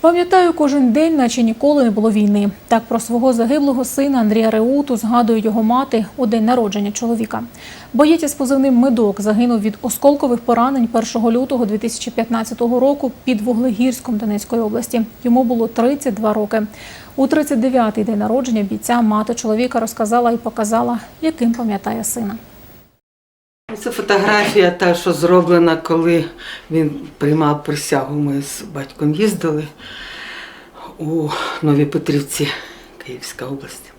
Пам'ятаю кожен день, наче ніколи не було війни. Так про свого загиблого сина Андрія Реуту згадує його мати у день народження чоловіка. Боєць із позивним медок загинув від осколкових поранень 1 лютого 2015 року під Вуглегірськом Донецької області. Йому було 32 роки. У 39-й день народження бійця мати чоловіка розказала і показала, яким пам'ятає сина. Це фотографія та, що зроблена, коли він приймав присягу. Ми з батьком їздили у Новій Петрівці, Київська область.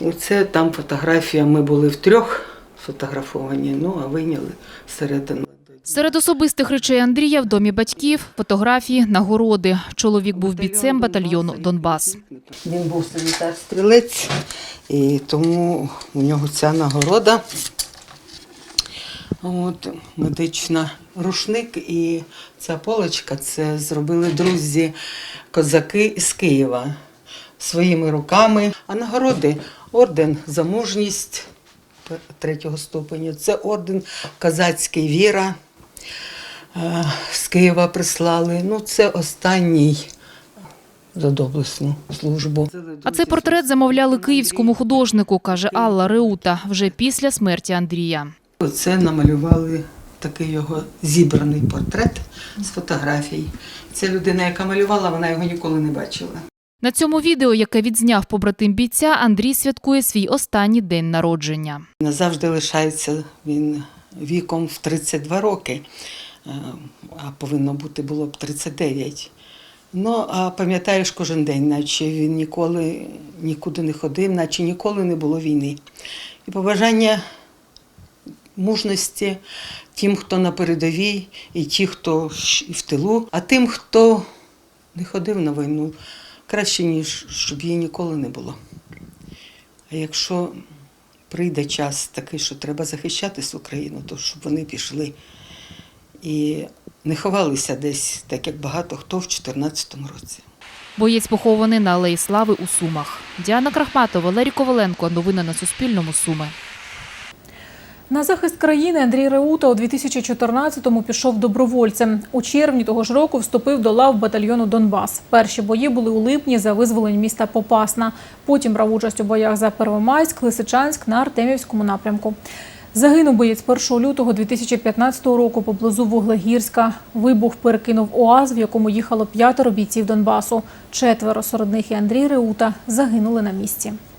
І це там фотографія. Ми були втрьох сфотографовані, ну а вийняли всередину. Серед особистих речей Андрія в домі батьків фотографії, нагороди. Чоловік був бійцем батальйону Донбас. Він був санітар стрілець, і тому у нього ця нагорода. От, медична рушник і ця полочка це зробили друзі козаки з Києва своїми руками. А нагороди орден за мужність третього ступеня. Це орден Козацький віра. е, З Києва прислали. Ну, це останній за доблесну службу. А цей портрет замовляли київському художнику, каже Алла Реута, вже після смерті Андрія. Оце намалювали такий його зібраний портрет з фотографій. Це людина, яка малювала, вона його ніколи не бачила. На цьому відео, яке відзняв побратим бійця, Андрій святкує свій останній день народження. Назавжди лишається він віком в 32 роки, е, а повинно бути було б 39. Ну, а пам'ятаєш кожен день, наче він ніколи нікуди не ходив, наче ніколи не було війни. І побажання мужності тим, хто на передовій, і ті, хто в тилу, а тим, хто не ходив на війну, краще, ніж щоб її ніколи не було. А якщо прийде час такий, що треба захищати Україну, то щоб вони пішли і не ховалися десь, так як багато хто в 2014 році. Боєць похований на Алеї Слави у Сумах. Діана Крахматова, Валерій Коваленко. Новини на Суспільному. Суми. На захист країни Андрій Реута у 2014-му пішов добровольцем. У червні того ж року вступив до лав батальйону Донбас. Перші бої були у липні за визволення міста Попасна. Потім брав участь у боях за Первомайськ, Лисичанськ на Артемівському напрямку. Загинув боєць 1 лютого 2015 року поблизу Вуглегірська. Вибух перекинув УАЗ, в якому їхало п'ятеро бійців Донбасу. Четверо серед них і Андрій Реута загинули на місці.